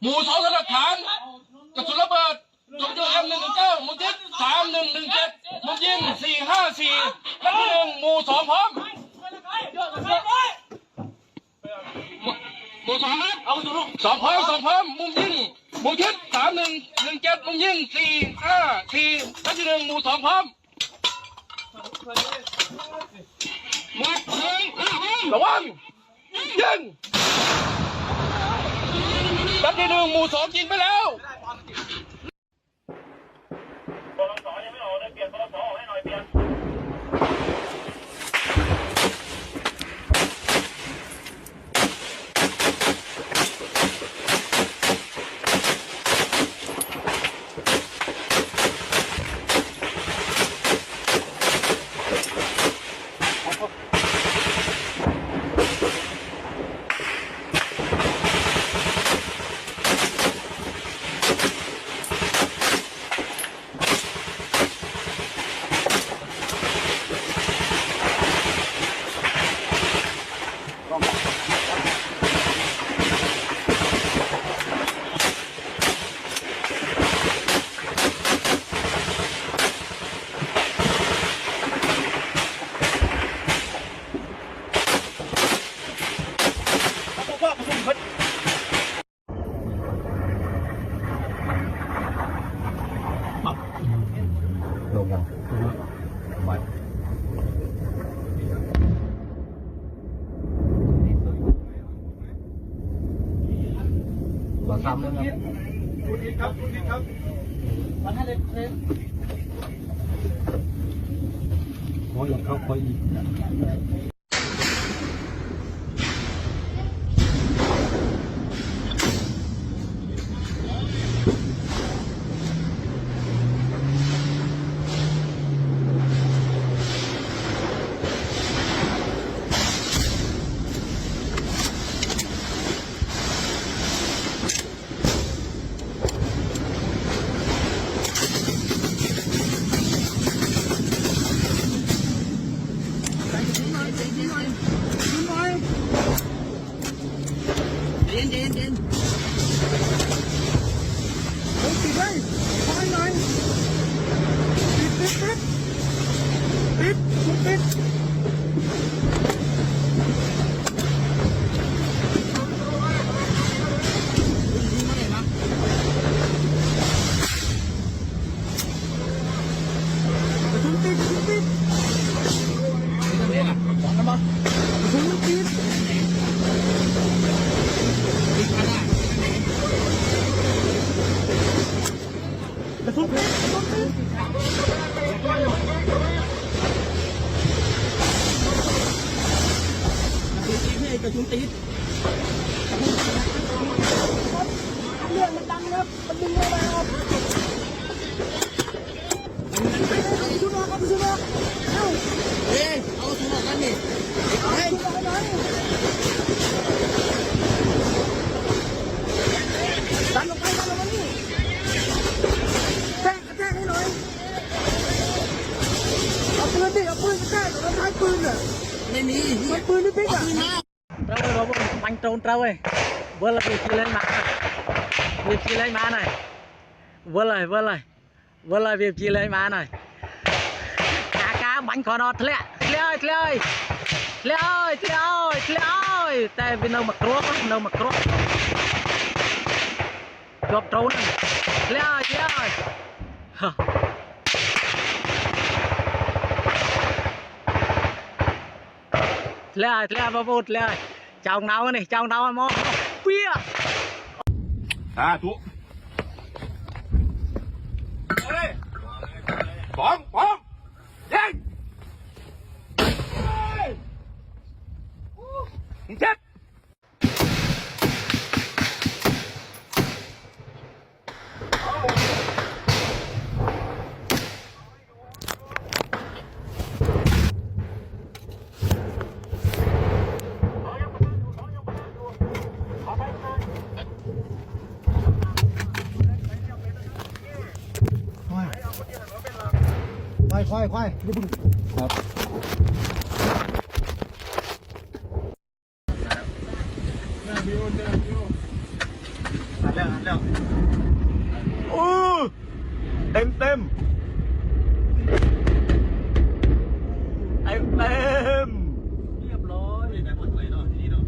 หมู่สองหลักฐานกระสุนระเบิดจุดยูเอ็มหนึ่งเก้าหมู่ทิศสามหนึ่งหนึ่งเจ็ดหมู่ยิงสี่ห้าสี่นัดที่หนึ่งหมู่สองพร้อมหมู่สองครับเอาสองพร้อมสองพร้อมมุมยิงหมู่ทิศสามหนึ่งหนึ่งเจ็ดมุมยิงสี่ห้าสี่นัดที่หนึ่งหมู่สองพร้อมหมู่หนึ่งระวัง ยิงนัดที่หนึ่งหมู่สองยิงไปแล้ว ขออีกครับขออีก มานี่แทกกระแทกให้หน่อยเอาปืนดิเอาปืนกระแทกเอาท้ายปืนอ่ะ ไม่มี มันปืนหรือปิ๊กอ่ะ ត្រូវរបងបាញ់ត្រូនត្រូវហើយវិលវាជាលេងមកវាជាលេងមកហើយវិលហើយវិលហើយវិលហើយវាជាលេងមកហើយអាការ បាញ់គ្រាន់អត់ធ្លាក់ធ្លាក់ហើយធ្លាក់ហើយធ្លាក់ហើយធ្លាក់ហើយធ្លាក់ហើយតែវានៅមកគ្រាប់នៅមកគ្រាប់ជាប់ត្រូនធ្លាក់ហើយធ្លាក់ហើយហ៎ ធ្លាក់ហើយធ្លាក់បងប្អូនធ្លាក់ហើយចောင်းណៅនេះចောင်းណៅឲ្យមកពៀ สา เจ็ดควายควายควายอย่าเพิ่ง ครับ หันแล้วหันแล้วโอ้เต็มเต็มเต็มเต็ม เรียบร้อย แม่ปวดไหล่เนาะที่นี่เนาะ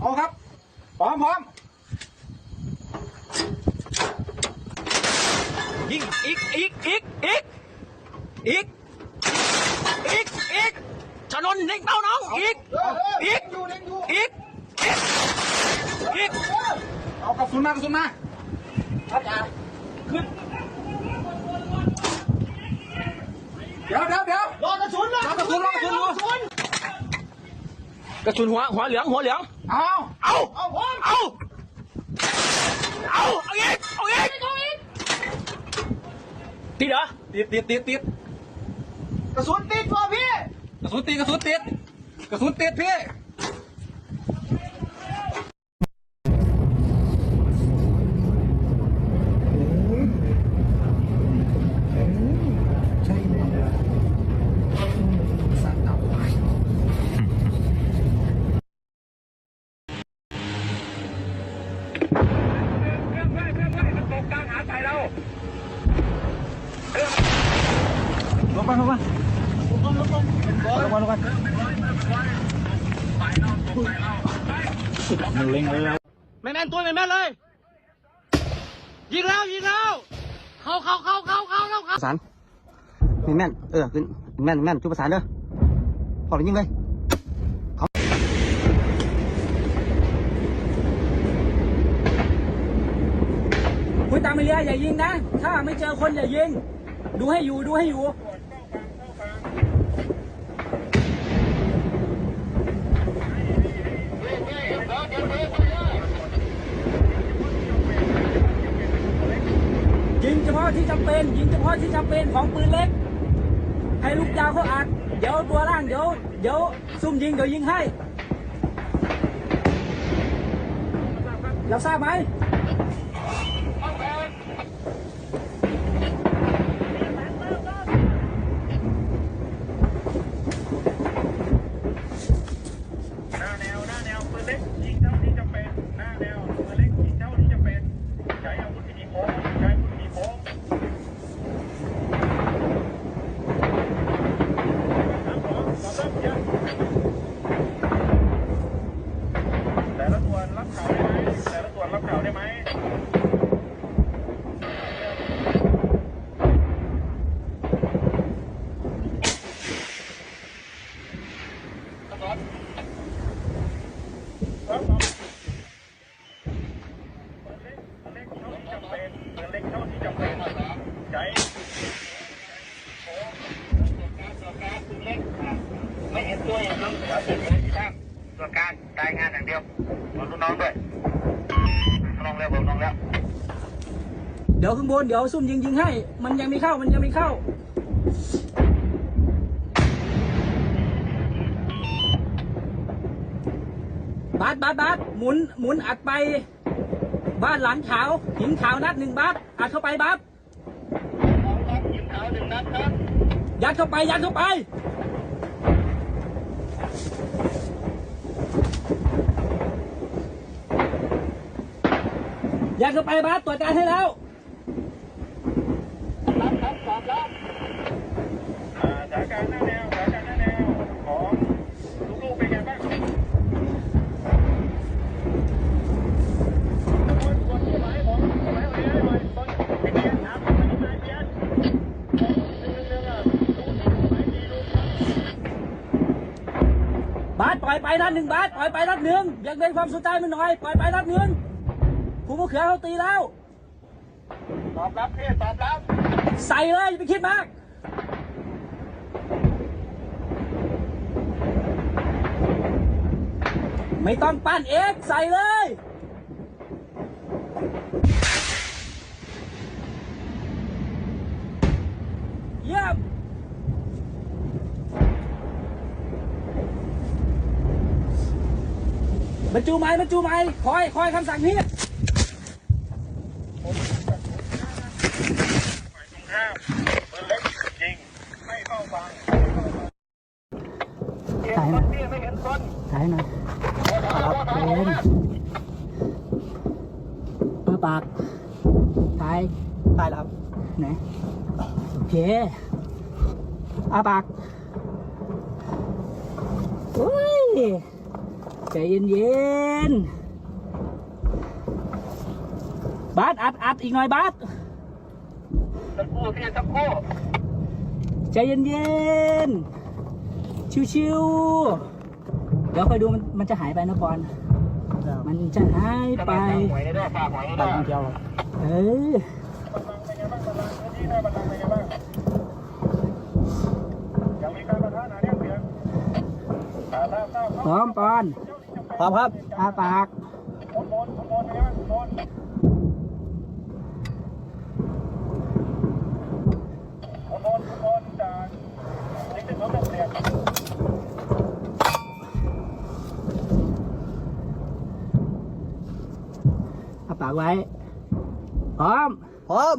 เอาครับพร้อมพร้อมยิงอีกอีกอีกอีกอีกอีกอีกชนนเล็งเป้าน้องอีกอีกอยู่เล็งอยู่อีกอีกอีกเอากระสุนมากระสุนมาเดี๋ยวเดี๋ยวเดี๋ยวรอกระสุนรอกระสุนรอกระสุนรอกระสุนกระสุนหัวหัวเหลืองหัวเหลือง เอาเอาเอาพ่อมเอาเอาเอาอีกเอาอีกตีเหรอติดติดติดติดกระสุนติดพ่อพี่กระสุนติดกระสุนติดกระสุนติดพี่ ลงไปลงไปลงไปลงไปลงไปมันเล็งเลยแล้วแม่แม่นตัวแม่แม่นเลย ยิงแล้วยิงแล้วเข้าเข้าเข้าเข้าเข้าเข้าเข้าประสานมีแม่นเออขึ้นแม่นแม่นจุดประสานเด้อพอไปยิงเลยคุยตามไปเรียอย่ายิงนะ ถ้าไม่เจอคนอย่ายิง ดูให้อยู่ดูให้อยู่ ยิงเฉพาะที่ จำเป็นยิงเฉพาะที่จำเป็นของปืนเล็ก ให้ลูกยาวเขาอัดเดี๋ยวตัวล่างเดี๋ยวเดี๋ยวซุ่มยิงเดี๋ยวยิงให้เราทราบไหม หน้าแนวหน้าแนวปืนเล็กยิงเท่าที่จำเป็นหน้าแนวปืนเล็กยิงเท่าที่จำเป็นใช้อาวุธที่มีโค้งใช้อาวุธที่มีโค้งครับผมขอเริ่มเยอะแต่ละตัวรับข่าวได้ไหมแต่ละตัว รับเก่าได้ไหม ครับผมเล็กเล็กเท่าที่จำเป็นเล็กเท่าที่จำเป็นใช้ ไม่เห็นตัวอย่างนั้นเดี๋ยวเป็นคนที่ช่างส่วนการรายงานอย่างเดียวบอกลูกน้องด้วยลองแล้วผมลองแล้ว เดี๋ยวข้างบนเดี๋ยวซุ่มยิงยิงให้ มันยังไม่เข้ามันยังไม่เข้า บาสบาสบาสหมุนหมุนอัดไป บ้านหลังขาวหินขาวนัดหนึ่งบาสอัดเข้าไปบาสยิงขาวหนึ่งนัดครับยัดเข้าไปยัดเข้าไปยัดเข้าไปบาสตรวจการให้แล้ว อ่าสถานการณ์หน้าแนวสถานการณ์หน้าแนวของลูกๆเป็นไงบ้างคนคนที่หมายผมหมายเอาไว้หน่อยคนเป็นไงถามคนที่หมายเพี้ยนหนึ่งหนึ่งหนึ่งอะดูที่หมายดีดูครับ บาสปล่อยไป นัดหนึ่งบาสปล่อยไปนัดหนึ่งอยากเล่นความสนใจมันหน่อยปล่อยไปนัดหนึ่งผู้ผู้เขือเขาตีแล้วตอบรับพี่ตอบรับ ใส่เลยอย่าไปคิดมากไม่ต้องปั้นเอกใส่เลยเยี่ยม รรจุไหมบรรจุไหมคอยคอยคำสั่งพี่ฝ่ายตรงข้ามปืนเล็กยิงไม่เข้าฟังถ่ายหน่อยถ่ายหน่อยครับเป็นอ้าปากถ่ายตายแล้วครับไหนโอเคอ้าปากโอ้ยใจ เย็นเย็นๆบาสอัดอัดอีกหน่อยบาสสักครู่พี่สักครู่ใจเย็นเย็นๆชิวๆเดี๋ยวคอยดูมันมันจะหายไปนะบอลมันจะหายไปหวยได้ฝากหวยตัได้ดอย่างเดียวเออยังมีการประทะหนาแน่นเสียงพร้อมปอน พร้อมครับอาปากคนบนคนบนนะคนบนคนบนคนบนจากนี่เป็นรถเสียงอาปากไว้ พร้อม พร้อม